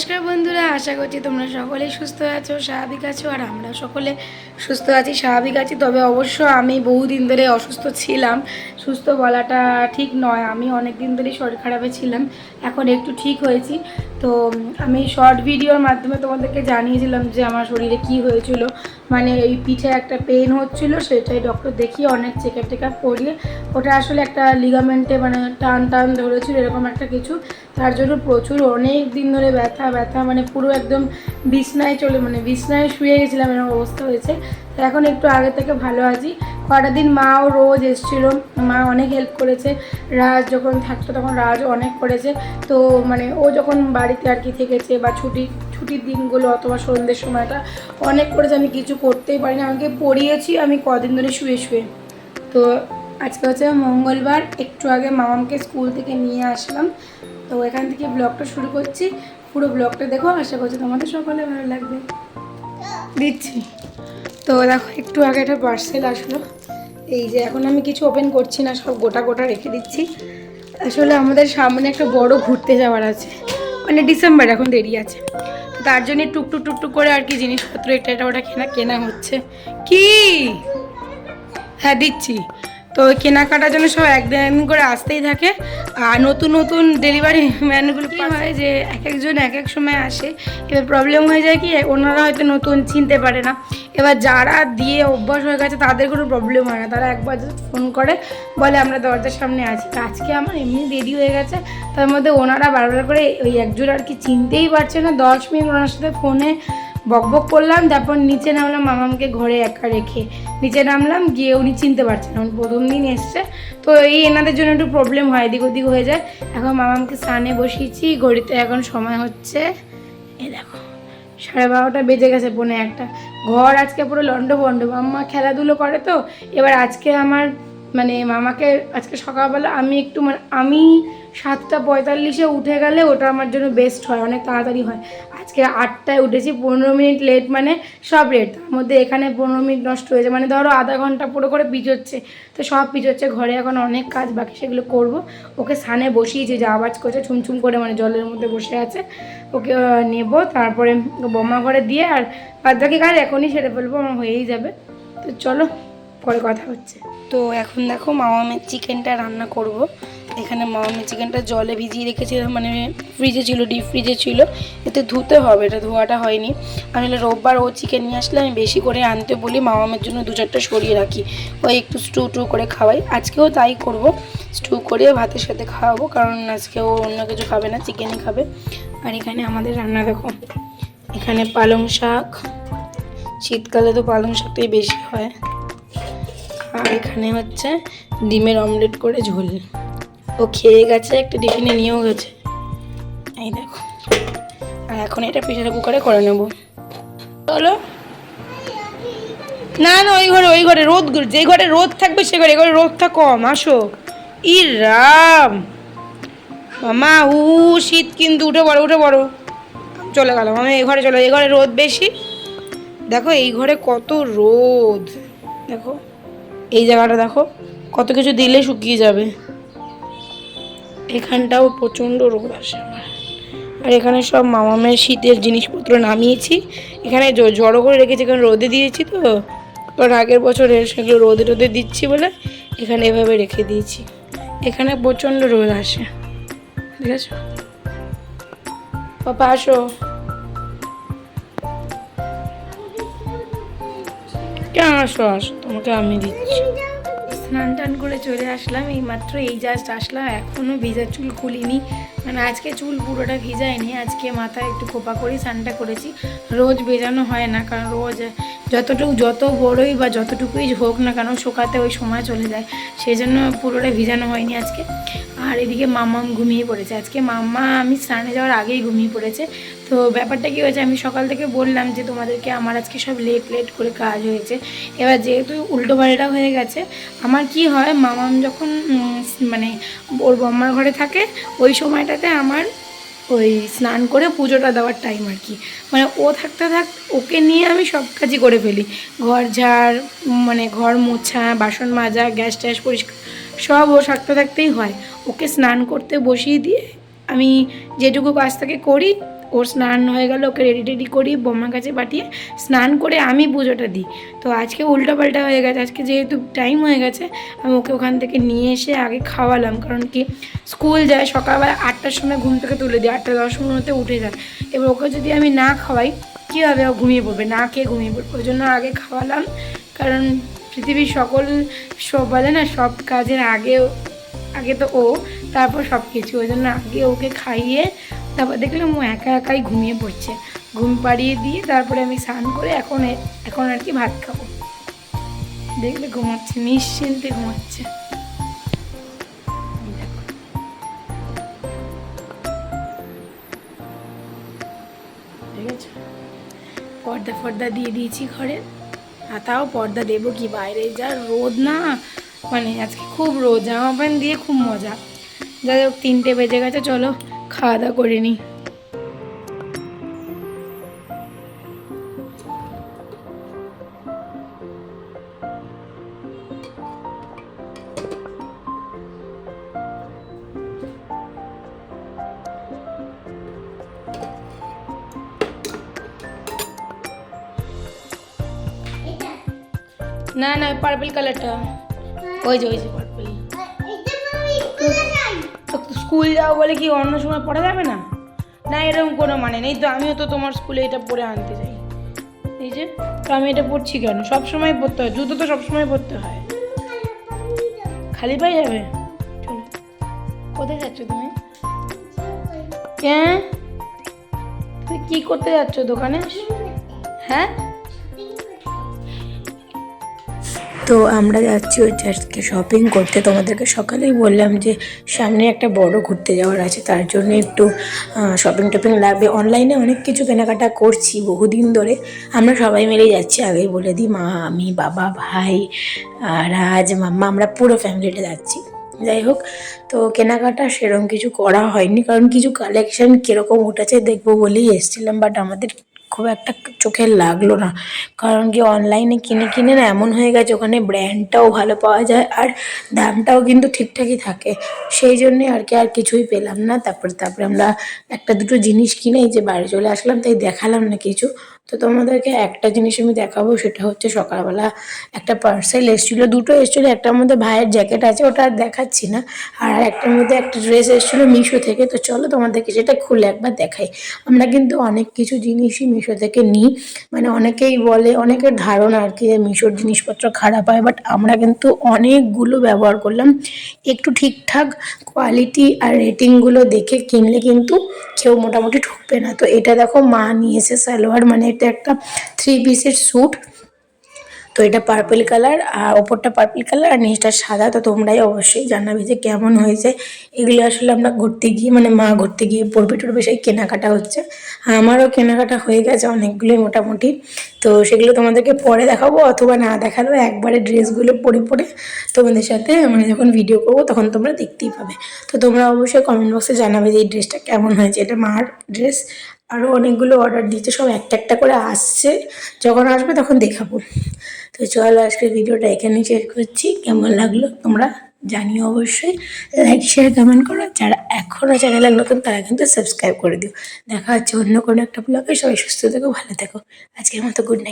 নমস্কার বন্ধুরা, আশা করছি তোমরা সকলে সুস্থ আছো, স্বাভাবিক আছো, আর আমরা সকলে সুস্থ আছি, স্বাভাবিক আছি। তবে অবশ্য আমি বহুদিন ধরে অসুস্থ ছিলাম। সুস্থ বলাটা ঠিক নয়, আমি অনেক দিন ধরেই শরীর খারাপে ছিলাম, এখন একটু ঠিক হয়েছি। তো, আমি শর্ট ভিডিওর মাধ্যমে তোমাদেরকে জানিয়েছিলাম যে আমার শরীরে কি হয়েছিল। মানে এই পিঠে একটা পেন হচ্ছিল, সেটাই ডক্টর দেখিয়ে অনেক চেক আপ টেক আপ করিয়ে ওটা আসলে একটা লিগামেন্টে মানে টান টান ধরেছিল, এরকম একটা কিছু। তার জন্য প্রচুর অনেক দিন ধরে ব্যথা ব্যথা মানে পুরো একদম বিছনায় চলে মানে বিছনায় শুয়ে গেছিলাম, এরকম অবস্থা হয়েছে। তো এখন একটু আগে থেকে ভালো আছি। কটা দিন মাও রোজ এসেছিল, মা অনেক হেল্প করেছে। রাজ যখন থাকতো তখন রাজ অনেক করেছে। তো মানে ও যখন বাড়িতে আর কি থেকেছে বা ছুটি, ছুটির দিনগুলো অথবা সন্ধ্যের সময়টা অনেক করেছে, আমি কিছু করতেই পারি না আমাকে পড়িয়েছি আমি কদিন ধরে শুয়ে শুয়ে। তো আজকে হচ্ছে মঙ্গলবার, একটু আগে মামামকে স্কুল থেকে নিয়ে আসলাম। তো এখান থেকে ব্লগটা শুরু করছি। পুরো ব্লগটা দেখো, আশা করছি তোমাদের সকলে ভালো লাগবে। দিচ্ছি। তো দেখো, একটু আগে একটা পার্সেল আসলো। এই যে এখন আমি কিছু ওপেন করছি না, সব গোটা গোটা রেখে দিচ্ছি। আসলে আমাদের সামনে একটা বড় ঘুরতে যাওয়ার আছে। মানে ডিসেম্বর, এখন দেরি আছে। তার জন্য টুকটুক টুকটুক করে আর কি জিনিসপত্র এটা এটা ওটা কেনা কেনা হচ্ছে। কি? হ্যাঁ দিচ্ছি। তো কেনাকাটার জন্য সব একদিন করে আসতেই থাকে। আর নতুন নতুন ডেলিভারি ম্যানগুলো কী হয় যে এক একজন এক এক সময় আসে। এবার প্রবলেম হয়ে যায় কি, ওনারা হয়তো নতুন চিনতে পারে না। এবার যারা দিয়ে অভ্যাস হয়ে গেছে, তাদের কোনো প্রবলেম হয় না। তারা একবার ফোন করে, বলে, আমরা দরজার সামনে আছি। আজকে আমার এমনি দেরি হয়ে গেছে। তার মধ্যে ওনারা বারবার করে ওই একজন আর কি চিনতেই পারছে না। দশ মিনিট ওনার সাথে ফোনে বকবক করলাম, তারপর নিচে নামলাম মামামকে ঘরে একা রেখে। নিচে নামলাম, গিয়ে উনি চিনতে পারছেন না, উনি প্রথম দিন এসছে। তো এই এনাদের জন্য একটু প্রবলেম হয়, এদিক ওদিক হয়ে যায়। এখন মামামকে স্নানে বসিয়েছি, ঘড়িতে এখন সময় হচ্ছে। এ দেখো, সাড়ে বারোটা বেজে গেছে পৌনে একটা। ঘর আজকে পুরো লন্ড বন্ড মাম্মা খেলাধুলো করে তো, এবার আজকে আমার মানে মামাকে আজকে সকালবেলা আমি একটু মানে আমি সাতটা পঁয়তাল্লিশে উঠে গেলে ওটা আমার জন্য বেস্ট হয়, অনেক তাড়াতাড়ি হয়। আজকে আটটায় উঠেছি, পনেরো মিনিট লেট মানে সব লেট তার মধ্যে এখানে পনেরো মিনিট নষ্ট হয়েছে মানে ধরো আধা ঘণ্টা পুরো করে পিছোচ্ছে, তো সব পিছোচ্ছে, ঘরে এখন অনেক কাজ বাকি, সেগুলো করব। ওকে সানে বসিয়েছি, যে আওয়াজ করছে ছুমছুম করে মানে জলের মধ্যে বসে আছে। ওকে নেব, তারপরে বোমা ঘরে দিয়ে আর বাদ বাকি কাজ এখনই সেরে ফেলব, আমার হয়েই যাবে। তো চলো। পরে কথা হচ্ছে। তো এখন দেখো মামামের চিকেনটা রান্না করব। এখানে মামামের চিকেনটা জলে ভিজিয়ে রেখেছিলাম মানে ফ্রিজে ছিল ডিপ ফ্রিজে ছিল। এতে ধুতে হবে, এটা ধোয়াটা হয়নি। আমি রোববার ও চিকেন নিয়ে আসলে আমি বেশি করে আনতে বলি মামামের জন্য দু চারটা সরিয়ে রাখি। ওই একটু স্টু টু করে খাওয়াই। আজকেও তাই করব স্টু করে ভাতের সাথে খাওয়াবো, কারণ আজকে ও অন্য কিছু খাবে না, চিকেনই খাবে। আর এখানে আমাদের রান্না দেখো, এখানে পালং শাক। শীতকালে তো পালং শাকটাই বেশি হয়। আর এখানে হচ্ছে ডিমের অমলেট করে ঝোল। ও খেয়ে গেছে, একটা টিফিনে নিয়েও গেছে। এই দেখো। আর এখন এটা প্রেশার কুকারে করে নেব। চলো। না না, ওই ঘরে ওই ঘরে রোদ যে ঘরে রোদ থাকবে সে ঘরে ঘরে রোদটা কম, আসো। ই রাম। মামা উ শীত কিন্তু, উঠে পড়ো উঠে পড়ো। চলে গেলাম, আমি এই ঘরে চলে এই ঘরে রোদ বেশি। দেখো, এই ঘরে কত রোদ। দেখো। এই জায়গাটা দেখো, কত কিছু দিলে শুকিয়ে যাবে। এখানটাও প্রচণ্ড রোদ আসে আর এখানে সব মামামের শীতের জিনিসপত্র নামিয়েছি। এখানে জড়ো করে রেখেছি এখানে রোদে দিয়েছি তো। কারণ আগের বছরে সেগুলো রোদে রোদে দিচ্ছি বলে এখানে এভাবে রেখে দিয়েছি। এখানে প্রচণ্ড রোদ আসে। ঠিক আছে পাপা, আসো। কেন আসো আসো, তোমাকে আমি দিচ্ছি। স্নান টান করে চলে আসলাম এই মাত্র এই জাস্ট আসলাম এখনও ভিজা চুল খুলিনি। মানে আজকে চুল পুরোটা ভিজায়নি আজকে মাথায় একটু খোপা করে স্নানটা করেছি। রোজ ভেজানো হয় না, কারণ রোজ যতটুকু যত বড়ই বা যতটুকুই হোক না কেন, শোকাতে ওই সময় চলে যায়। সেই জন্য পুরোটা ভিজানো হয়নি আজকে। আর এদিকে মাম্মাম ঘুমিয়ে পড়েছে। আজকে মাম্মা আমি স্নানে যাওয়ার আগেই ঘুমিয়ে পড়েছে। তো ব্যাপারটা কী হয়েছে, আমি সকাল থেকে বললাম যে তোমাদেরকে আমার আজকে সব লেট লেট করে কাজ হয়েছে। এবার যেহেতু উল্টো পাল্টা হয়ে গেছে, আমার কি হয় মামাম যখন মানে ওর বম্মার ঘরে থাকে, ওই সময়টাতে আমার ওই স্নান করে পুজোটা দেওয়ার টাইম আর কি। মানে ও থাকতে থাক, ওকে নিয়ে আমি সব কাজই করে ফেলি। ঘর ঝাড় মানে ঘর মোছা, বাসন মাজা, গ্যাস ট্যাস পরিষ্কার সব ও থাকতে থাকতেই হয়। ওকে স্নান করতে বসিয়ে দিয়ে আমি যেটুকু কাজ থেকে করি, ওর স্নান হয়ে গেল ওকে রেডি টেডি করি বোমার কাছে পাঠিয়ে স্নান করে আমি পুজোটা দিই। তো আজকে উল্টোপাল্টা হয়ে গেছে, আজকে যেহেতু টাইম হয়ে গেছে, আমি ওকে ওখান থেকে নিয়ে এসে আগে খাওয়ালাম। কারণ কি স্কুল যায় সকালবেলা আটটার সময় ঘুম থেকে তুলে দিই, আটটা দশ মিনিটে উঠে যায়। এবার ওকে যদি আমি না খাওয়াই কী হবে ও ঘুমিয়ে পড়বে? না খেয়ে ঘুমিয়ে পড়বে। ওই জন্য আগে খাওয়ালাম। কারণ পৃথিবীর সকল সব বলে না, সব কাজের আগে আগে তো ও, তারপর সব কিছু। ওই জন্য আগে ওকে খাইয়ে তারপর দেখলাম ও একা একাই ঘুমিয়ে পড়ছে। ঘুম পাড়িয়ে দিয়ে তারপরে আমি স্নান করে এখন এখন আর কি ভাত খাব। দেখলে ঘুমাচ্ছে, নিশ্চিন্তে ঘুমাচ্ছে। পর্দা ফর্দা দিয়ে দিয়েছি ঘরে। আর তাও পর্দা দেবো কি বাইরে? যা রোদ না? মানে আজকে খুব রোদ, জামা প্যান্ট দিয়ে খুব মজা। যাই হোক, তিনটে বেজে গেছে, চলো খাওয়া দাওয়া করে নিই। না না পার্পল কালারটা ওই যে ওই যে পার্পল স্কুল যাও বলে কি অন্য সময় পড়া যাবে না? না, এরকম কোনো মানে নেই। তো আমিও তো তোমার স্কুলে এটা পরে আনতে চাই। এই যে, তো আমি এটা পড়ছি কেন? সব সময় পড়তে হয়, জুতো তো সব সময় পড়তে হয়। খালি পাই যাবে? কোথায় যাচ্ছ তুমি? হ্যাঁ? তুমি কি করতে যাচ্ছ দোকানে? হ্যাঁ? তো আমরা যাচ্ছি হচ্ছে আজকে শপিং করতে। তোমাদেরকে সকালেই বললাম যে সামনে একটা বড় ঘুরতে যাওয়ার আছে, তার জন্য একটু শপিং টপিং লাগবে। অনলাইনে অনেক কিছু কেনাকাটা করছি বহুদিন ধরে। আমরা সবাই মিলেই যাচ্ছি, আগেই বলে দিই, মা, আমি, বাবা, ভাই রাজ, মাম্মা, আমরা পুরো ফ্যামিলিটা যাচ্ছি। যাই হোক, তো কেনাকাটা সেরকম কিছু করা হয়নি, কারণ কিছু কালেকশন কীরকম উঠেছে দেখব বলেই এসেছিলাম বাট আমাদের খুব একটা চোখে লাগল না। কারণ কি অনলাইনে কিনে কিনে না এমন হয়ে গেছে, ওখানে ব্র্যান্ডটাও ভালো পাওয়া যায় আর দামটাও কিন্তু ঠিকঠাকই থাকে। সেই জন্যে আর কি আর কিছুই পেলাম না। তারপরে তারপরে আমরা একটা দুটো জিনিস কিনে যে বাড়ি চলে আসলাম, তাই দেখালাম না কিছু। তো তোমাদেরকে একটা জিনিস আমি দেখাবো, সেটা হচ্ছে সকালবেলা একটা পার্সেল এসেছিল, দুটো এসেছিল, একটার মধ্যে ভাইয়ের জ্যাকেট আছে, ওটা আর দেখাচ্ছি না। আর একটার মধ্যে একটা ড্রেস এসেছিল মিশো থেকে, তো চলো তোমাদেরকে সেটা খুলে একবার দেখাই। আমরা কিন্তু অনেক কিছু জিনিসই মিশো থেকে নিই। মানে অনেকেই বলে, অনেকের ধারণা আর কি যে মিশোর জিনিসপত্র খারাপ হয় বাট আমরা কিন্তু অনেকগুলো ব্যবহার করলাম। একটু ঠিকঠাক কোয়ালিটি আর রেটিংগুলো দেখে কিনলে কিন্তু কেউ মোটামুটি ঠকবে না। তো এটা দেখো মা নিয়েছে সালোয়ার মানে এটা একটা থ্রি পিসের স্যুট তো এটা পার্পল কালার আর ওপরটা পার্পল কালার আর নিচটা সাদা, তো তোমরাই অবশ্যই জানাবে যে কেমন হয়েছে। এগুলো আসলে আমরা ঘুরতে গিয়ে মানে মা ঘুরতে গিয়ে পড়বে টরবে সেই কেনাকাটা হচ্ছে। আমারও কেনাকাটা হয়ে গেছে অনেকগুলোই মোটামুটি। তো সেগুলো তোমাদেরকে পরে দেখাবো অথবা না দেখালেও একবারে ড্রেসগুলো পরে পরে তোমাদের সাথে মানে যখন ভিডিও করব তখন তোমরা দেখতেই পাবে। তো তোমরা অবশ্যই কমেন্ট বক্সে জানাবে যে এই ড্রেসটা কেমন হয়েছে। এটা মার ড্রেস। আরও অনেকগুলো অর্ডার দিতে সব একটা একটা করে আসছে। যখন আসবে তখন দেখাবো। তো চলো আজকে ভিডিওটা এখানেই শেষ করছি। কেমন লাগল তোমরা জানিও অবশ্যই লাইক শেয়ার কমেন্ট করো। যারা এখনও চ্যানেলে নতুন, তারা কিন্তু সাবস্ক্রাইব করে দিও। দেখা হচ্ছে অন্য কোনো একটা ব্লগে সবাই সুস্থ থেকো, ভালো থেকো। আজকের মতো গুড নাইট